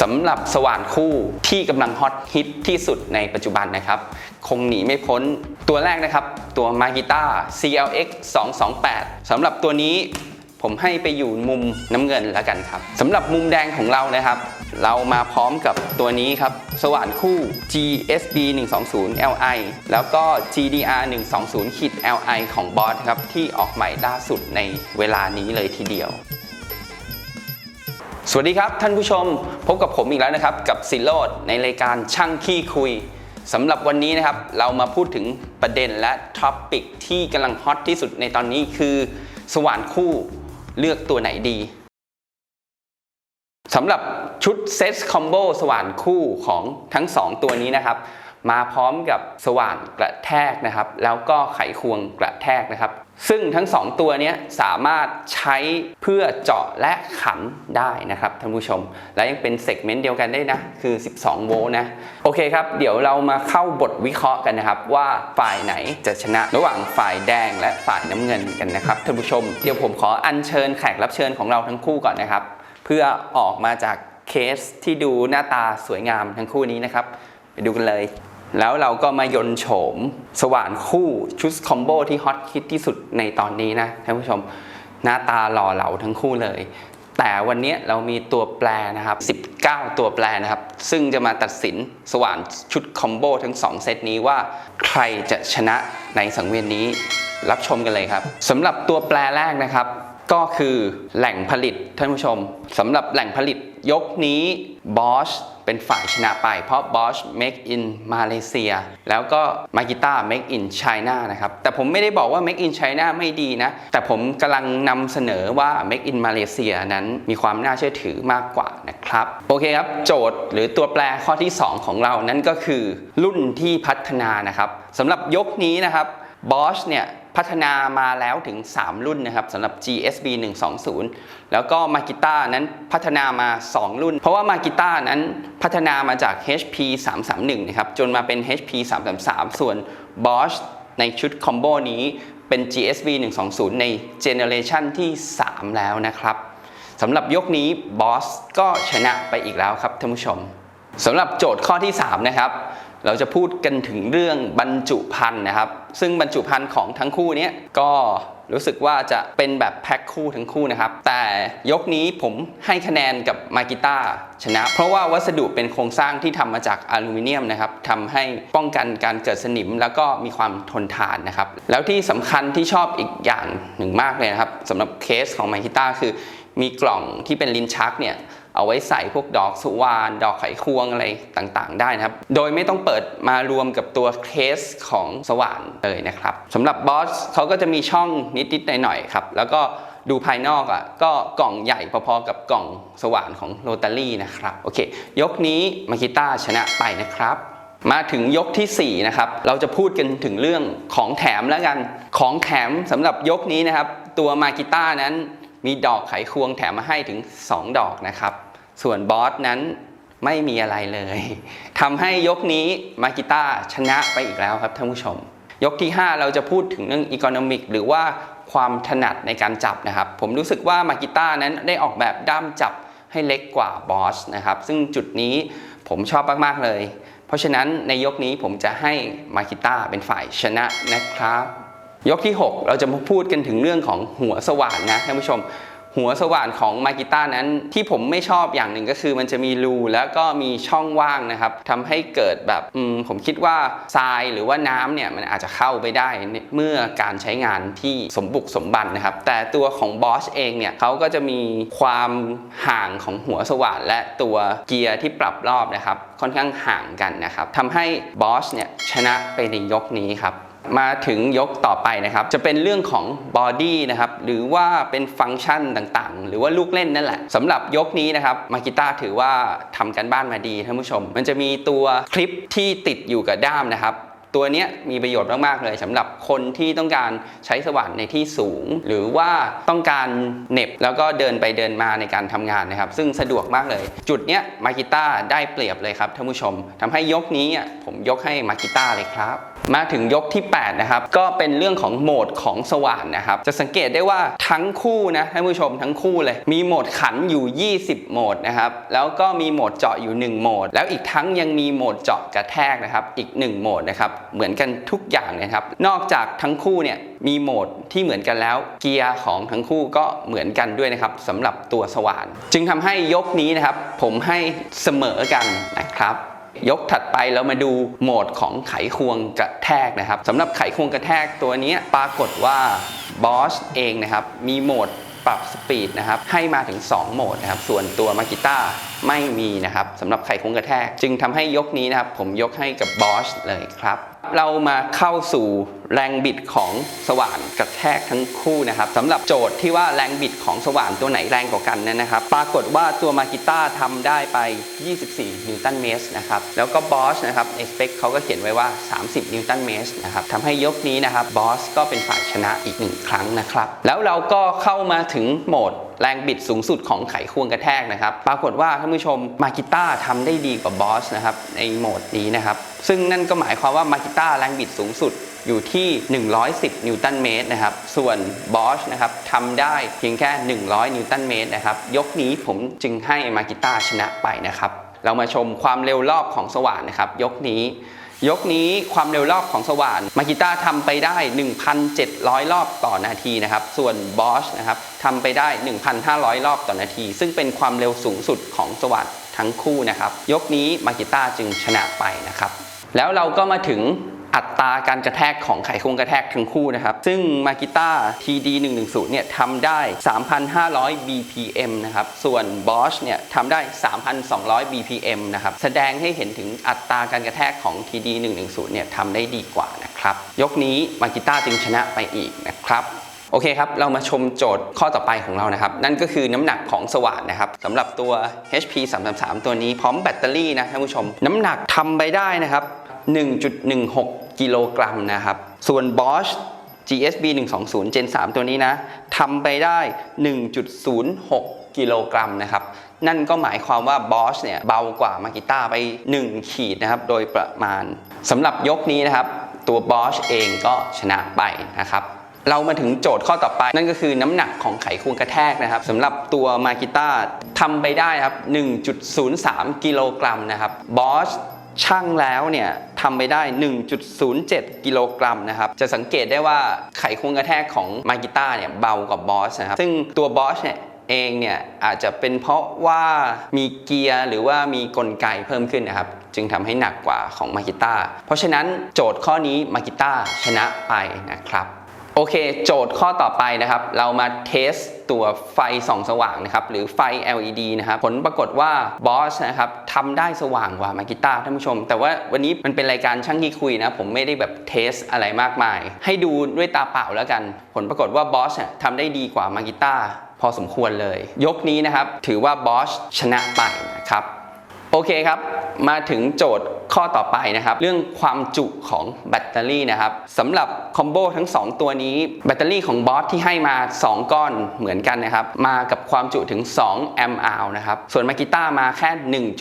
สำหรับสว่านคู่ที่กำลังฮอตฮิตที่สุดในปัจจุบันนะครับ คงหนีไม่พ้นตัวแรกนะครับ ตัว m a g i t a CLX 228สำหรับตัวนี้ผมให้ไปอยู่มุมน้ำเงินแล้วกันครับสำหรับมุมแดงของเรานะครับ เรามาพร้อมกับตัวนี้ครับ สว่านคู่ GSB 120 Li แล้วก็ GDR 120 Li ของบอสครับ ที่ออกใหม่ล่าสุดในเวลานี้เลยทีเดียว สวัสดีครับท่านผู้ชมพบกับผมอีกแล้วนะครับ กับสิโรดในรายการช่างขี้คุยสำหรับวันนี้นะครับ เรามาพูดถึงประเด็นและท็อปปิกที่กำลังฮอตที่สุดในตอนนี้คือ สว่านคู่เลือกตัวไหนดีสำหรับชุดเซตคอมโบสว่านคู่ของทั้ง 2 ตัวนี้นะครับ มาพร้อมกับสว่านกระแทกนะครับ แล้วก็ไขควงกระแทกนะครับ ซึ่งทั้ง 2 ตัวนี้สามารถใช้เพื่อเจาะและขันได้นะครับท่านผู้ชม และยังเป็นเซกเมนต์เดียวกันได้นะ คือ 12 โวลต์นะ โอเคครับ เดี๋ยวเรามาเข้าบทวิเคราะห์กันนะครับ ว่าฝ่ายไหนจะชนะระหว่างฝ่ายแดงและฝ่ายน้ำเงินกันนะครับท่านผู้ชม เดี๋ยวผมขออัญเชิญแขกรับเชิญของเราทั้งคู่ก่อนนะครับ เพื่อออกมาจากเคสที่ดูหน้าตาสวยงามทั้งคู่นี้นะครับ ไปดูกันเลย แล้วเราก็มายนโฉมสว่านคู่ชุดคอมโบที่ฮอตฮิตที่สุดในตอนนี้นะท่านผู้ชมหน้าตาหล่อเหลาทั้งคู่เลย แต่วันนี้เรามีตัวแปรนะครับ 19 ตัวแปรนะครับ ซึ่งจะมาตัดสินสว่านชุดคอมโบทั้ง 2 เซตนี้ว่าใครจะชนะในสังเวียนนี้รับชมกันเลยครับสำหรับตัวแปรแรกนะครับ ก็คือแหล่งผลิตท่านผู้ชมสำหรับแหล่งผลิตยกนี้ Bosch เป็นฝ่ายชนะไป เพราะ Bosch make in Malaysia แล้วก็ Makita make in China นะครับ แต่ผมไม่ได้บอกว่า make in China ไม่ดีนะ แต่ผมกำลังนำเสนอว่า make in Malaysia นั้นมีความน่าเชื่อถือมากกว่านะครับ โอเคครับ โจทย์หรือตัวแปรข้อที่ 2 ของเรานั่นก็คือรุ่นที่พัฒนานะครับสำหรับยกนี้นะครับ Bosch เนี่ย พัฒนามาแล้วถึง 3 รุ่นนะครับสำหรับ GSB 120 แล้วก็ Makita นั้นพัฒนามา 2 รุ่น เพราะว่า Makita นั้นพัฒนามาจาก HP 331นะครับจนมาเป็น HP 333 ส่วน Bosch ในชุดคอมโบนี้เป็น GSB 120 ในเจเนอเรชันที่ 3 แล้วนะครับสำหรับยกนี้ Boss ก็ชนะไปอีกแล้วครับท่านผู้ชมสำหรับโจทย์ข้อที่ 3 นะครับ เราจะพูดกันถึงเรื่องบรรจุภัณฑ์นะครับ ซึ่งบรรจุภัณฑ์ของทั้งคู่นี้ก็รู้สึกว่าจะเป็นแบบแพ็คคู่ทั้งคู่นะครับ แต่ยกนี้ผมให้คะแนนกับมากิต้าชนะ เพราะว่าวัสดุเป็นโครงสร้างที่ทำมาจากอลูมิเนียมนะครับทำให้ป้องกันการเกิดสนิม แล้วก็มีความทนทานนะครับ แล้วที่สำคัญที่ชอบอีกอย่างหนึ่งมากเลยนะครับสำหรับเคสของมากิต้าคือ มีกล่องที่เป็นลิ้นชักเนี่ย เอาไว้ใส่พวกดอกสุวรรณดอกไขควงอะไรต่างๆ ได้นะครับ โดยไม่ต้องเปิดมารวมกับตัวเคสของสว่านเลยนะครับสำหรับบอสเขาก็จะมีช่องนิดๆหน่อยๆครับ แล้วก็ดูภายนอกอะก็กล่องใหญ่พอๆกับกล่องสว่านของโรตารี่นะครับ โอเค ยกนี้มาคิต้าชนะไปนะครับ มาถึงยกทีสี่4 นะครับ เราจะพูดกันถึงเรื่องของแถมแล้วกัน ของแถมสำหรับยกนี้นะครับ ตัวมากิต้านั้น มีดอกไขควงแถมมาให้ถึง 2 ดอกนะครับ ส่วนบอสนั้นไม่มีอะไรเลยทำให้ยกนี้มากิต้าชนะไปอีกแล้วครับท่านผู้ชม ยกที่ 5 เราจะพูดถึงเรื่องอีโคโนมิกหรือว่าความถนัดในการจับนะครับ ผมรู้สึกว่ามากิต้านั้นได้ออกแบบด้ามจับให้เล็กกว่าบอสนะครับ ซึ่งจุดนี้ผมชอบมาก ๆ เลย เพราะฉะนั้นในยกนี้ผมจะให้มากิต้าเป็นฝ่ายชนะนะครับ ยกที่ 6 เราจะมาพูดกันถึงเรื่องของหัวสว่านนะท่านผู้ชม หัวสว่านของมากิต้านั้นที่ผมไม่ชอบอย่างหนึ่งก็คือ มันจะมีรูแล้วก็มีช่องว่างนะครับทำให้เกิดแบบมผมคิดว่าทรายหรือว่าน้ำเนี่ยมันอาจจะเข้าไปได้เมื่อการใช้งานที่สมบุกสมบันนะครับ แต่ตัวของบอสเองเนี่ยเขาก็จะมีความห่างของหัวสว่านและตัวเกียร์ที่ปรับรอบนะครับ ค่อนข้างห่างกันนะครับทำให้บอสเนี่ยชนะไปในยกนี้ครับ มาถึงยกต่อไปนะครับ จะเป็นเรื่องของบอดี้นะครับ หรือว่าเป็นฟังก์ชันต่างๆ หรือว่าลูกเล่นนั่นแหละสำหรับยกนี้นะครับมากิต้าถือว่าทำกันบ้านมาดีท่านผู้ชม มันจะมีตัวคลิปที่ติดอยู่กับด้ามนะครับตัวนี้มีประโยชน์มาก ๆ เลยสำหรับคนที่ต้องการใช้สว่านในที่สูง หรือว่าต้องการเน็บแล้วก็เดินไปเดินมาในการทำงานนะครับ ซึ่งสะดวกมากเลย จุดนี้มากิต้าได้เปรียบเลยครับท่านผู้ชมทำให้ยกนี้อะผมยกให้มากิต้าเลยครับ มาถึงยกที่ 8 นะครับ ก็เป็นเรื่องของโหมดของสว่านนะครับ จะสังเกตได้ว่าทั้งคู่นะท่านผู้ชมทั้งคู่เลย มีโหมดขันอยู่ 20 โหมดนะครับ แล้วก็มีโหมดเจาะอยู่ 1 โหมด แล้วอีกทั้งยังมีโหมดเจาะกระแทกนะครับ อีก 1 โหมดนะครับ เหมือนกันทุกอย่างเลยครับ นอกจากทั้งคู่เนี่ยมีโหมดที่เหมือนกันแล้ว เกียร์ของทั้งคู่ก็เหมือนกันด้วยนะครับสำหรับตัวสว่าน จึงทำให้ยกนี้นะครับ ผมให้เสมอกันนะครับ ยกถัดไปเรามาดูโหมดของไขควงกระแทกนะครับสำหรับไขควงกระแทกตัวนี้ปรากฏว่า bosch เองนะครับมีโหมดปรับสปีดนะครับให้มาถึง 2 โหมดนะครับส่วนตัวมากิต้าไม่มีนะครับสำหรับไขควงกระแทก จึงทำให้ยกนี้นะครับผมยกให้กับ bosch เลยครับ เรามาเข้าสู่แรงบิดของสว่านกระแทกทั้งคู่นะครับสำหรับโจทย์ที่ว่าแรงบิดของสว่านตัวไหนแรงกว่ากันนั้นนะครับ ปรากฏว่าตัวมากิต้าทำได้ไป 24 นิวตันเมตรนะครับ แล้วก็บอสนะครับในสเปคเขาก็เขียนไว้ว่า 30 นิวตันเมตรนะครับทำให้ยกนี้นะครับบอสก็เป็นฝ่ายชนะอีกหนึ่งครั้งนะครับ แล้วเราก็เข้ามาถึงโหมด แรงบิดสูงสุดของไขควงกระแทกนะครับ ปรากฏว่าท่านผู้ชมมากิต้าทำได้ดีกว่าบอสนะครับในโหมดนี้นะครับ ซึ่งนั่นก็หมายความว่ามากิต้าแรงบิดสูงสุดอยู่ที่ 110 นิวตันเมตรนะครับ ส่วนบอสนะครับทำได้เพียงแค่ 100 นิวตันเมตรนะครับ ยกนี้ผมจึงให้มากิต้าชนะไปนะครับ เรามาชมความเร็วรอบของสว่านนะครับ ยกนี้ ยกนี้ความเร็วรอบของสว่านมากิต้าทำไปได้ 1,700 รอบต่อนาทีนะครับ ส่วนบอชนะครับทำไปได้ 1,500 รอบต่อนาที ซึ่งเป็นความเร็วสูงสุดของสว่านทั้งคู่นะครับ ยกนี้มากิต้าจึงชนะไปนะครับ แล้วเราก็มาถึง อัตราการกระแทกของไขควงกระแทกทั้งคู่นะครับ ซึ่งมากิต้า TD 110เนี่ยทำได้ 3,500 BPM นะครับ ส่วน Bosch เนี่ยทำได้ 3,200 BPM นะครับ แสดงให้เห็นถึงอัตราการกระแทกของ TD 110เนี่ยทำได้ดีกว่านะครับ ยกนี้มากิต้าจึงชนะไปอีกนะครับโอเคครับ เรามาชมโจทย์ข้อต่อไปของเรานะครับ นั่นก็คือน้ำหนักของสว่านนะครับสำหรับตัว HP 333 ตัวนี้พร้อมแบตเตอรี่นะท่านผู้ชม น้ำหนักทำไปได้นะครับ 1.16 กิโลกรัมนะครับ ส่วน Bosch GSB 120 Gen 3 ตัวนี้นะทำไปได้ 1.06 กิโลกรัมนะครับ นั่นก็หมายความว่า Bosch เนี่ยเบากว่ามากิต้าไป 1 ขีดนะครับ โดยประมาณสำหรับยกนี้นะครับ ตัว Bosch เองก็ชนะไปนะครับเรามาถึงโจทย์ข้อต่อไป นั่นก็คือน้ำหนักของไขควงกระแทกนะครับสำหรับตัวมากิต้าทำไปได้ครับ 1.03 กิโลกรัมนะครับบอสช่างแล้วเนี่ย ทำไปได้ 1.07 กิโลกรัมนะครับ จะสังเกตได้ว่าไขควงกระแทกของมากิต้าเนี่ยเบากว่าบอสนะครับ ซึ่งตัวบอสเนี่ยเองเนี่ยอาจจะเป็นเพราะว่ามีเกียร์หรือว่ามีกลไกเพิ่มขึ้นนะครับ จึงทำให้หนักกว่าของมากิต้าเพราะฉะนั้นโจทย์ข้อนี้มากิต้าชนะไปนะครับ โอเค โจทย์ข้อต่อไปนะครับ เรามาเทสตัวไฟส่องสว่างนะครับ หรือไฟ LED นะครับ ผลปรากฏว่าบอสนะครับทำได้สว่างกว่ามากิต้าท่านผู้ชม แต่ว่าวันนี้มันเป็นรายการช่างที่คุยนะ ผมไม่ได้แบบเทสอะไรมากมาย ให้ดูด้วยตาเปล่าแล้วกัน ผลปรากฏว่าบอสเนี่ยทำได้ดีกว่ามากิต้าพอสมควรเลย ยกนี้นะครับ ถือว่าบอสชนะไปนะครับ โอเคครับ มาถึงโจทย์ ข้อต่อไปนะครับ เรื่องความจุของแบตเตอรี่นะครับสำหรับคอมโบทั้ง 2 ตัวนี้ แบตเตอรี่ของบอสที่ให้มา 2 ก้อนเหมือนกันนะครับ มากับความจุถึง 2 แอมป์อาวนะครับ ส่วนมากิต้ามาแค่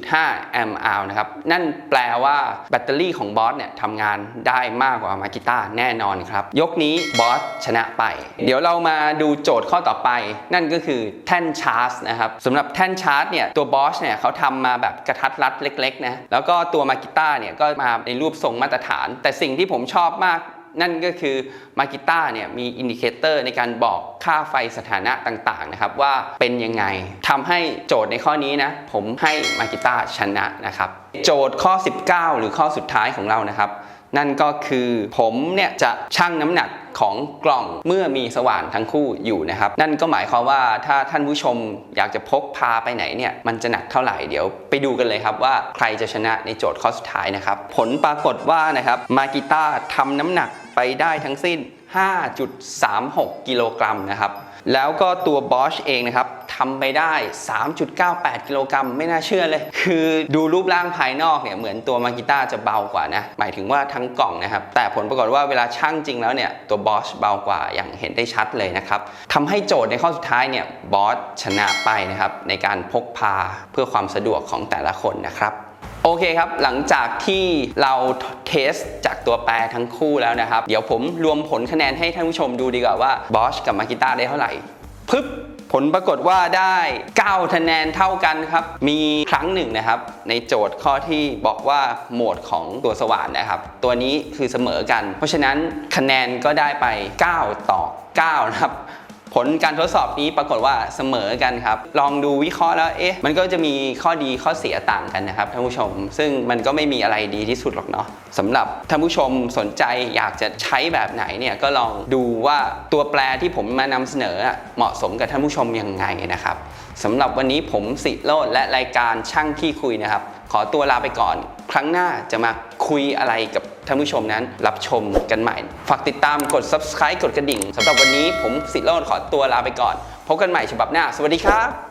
1.5 แอมป์อาวนะครับ นั่นแปลว่าแบตเตอรี่ของบอสเนี่ยทำงานได้มากกว่ามากิต้าแน่นอนครับ ยกนี้บอสชนะไป เดี๋ยวเรามาดูโจทย์ข้อต่อไป นั่นก็คือแท่นชาร์จนะครับสำหรับแท่นชาร์จเนี่ยตัวบอสเนี่ยเขาทำมาแบบกระทัดรัดเล็กๆนะแล้วก็ตัวมากิต้าเนี่ยก็มาในรูปทรงมาตรฐาน แต่สิ่งที่ผมชอบมากนั่นก็คือมากิต้าเนี่ยมีอินดิเคเตอร์ในการบอกค่าไฟสถานะต่างๆนะครับว่าเป็นยังไงทำให้โจทย์ในข้อนี้นะผมให้มากิต้าชนะนะครับ โจทย์ข้อ 19 หรือข้อสุดท้ายของเรานะครับ นั่นก็คือผมเนี่ยจะชั่งน้ำหนักของกล่องเมื่อมีสว่านทั้งคู่อยู่นะครับ นั่นก็หมายความว่าถ้าท่านผู้ชมอยากจะพกพาไปไหนเนี่ยมันจะหนักเท่าไหร่เดี๋ยว ไปดูกันเลยครับว่าใครจะชนะในโจทย์ข้อสุดท้ายนะครับ ผลปรากฏว่านะครับมากิต้าทำน้ำหนักไปได้ทั้งสิ้น 5.36 กิโลกรัมนะครับ แล้วก็ตัว Bosch เองนะครับ ทำไปได้ 3.98 กิโลกรัมไม่น่าเชื่อเลย คือดูรูปร่างภายนอกเนี่ยเหมือนตัวมากิต้าจะเบากว่านะ หมายถึงว่าทั้งกล่องนะครับ แต่ผลปรากฏว่าเวลาช่างจริงแล้วเนี่ย ตัว Bosch เบากว่าอย่างเห็นได้ชัดเลยนะครับทำให้โจทย์ในข้อสุดท้ายเนี่ย Bosch ชนะไปนะครับ ในการพกพาเพื่อความสะดวกของแต่ละคนนะครับโอโอเคครับ หลังจากที่เราเทสจากตัวแปรทั้งคู่แล้วนะครับ เดี๋ยวผมรวมผลคะแนนให้ท่านผู้ชมดูดีกว่าว่าบอชกับมากิต้าได้เท่าไหร่ปึ๊บ ผลปรากฏว่าได้9คะแนนเท่ากันครับ มีครั้งหนึ่งนะครับ ในโจทย์ข้อที่บอกว่าโหมดของตัวสว่านนะครับ ตัวนี้คือเสมอกัน เพราะฉะนั้นคะแนนก็ได้ไป 9 ต่อ 9 นะครับ ผลการทดสอบนี้ปรากฏว่าเสมอกันครับ ลองดูวิเคราะห์แล้วเอ๊ะมันก็จะมีข้อดีข้อเสียต่างกันนะครับท่านผู้ชม ซึ่งมันก็ไม่มีอะไรดีที่สุดหรอกเนาะสำหรับท่านผู้ชมสนใจอยากจะใช้แบบไหนเนี่ยก็ลองดูว่าตัวแปรที่ผมมานำเสนอเหมาะสมกับท่านผู้ชมยังไงนะครับสำหรับวันนี้ผมสิโรดและรายการช่างที่คุยนะครับ ขอตัวลาไปก่อน ครั้งหน้าจะมาคุยอะไรกับ ท่านผู้ชมนั้นรับชมกันใหม่ ฝากติดตามกด subscribe กดกระดิ่งสำหรับวันนี้ผมสิโรดขอตัวลาไปก่อน พบกันใหม่ฉบับหน้า สวัสดีครับ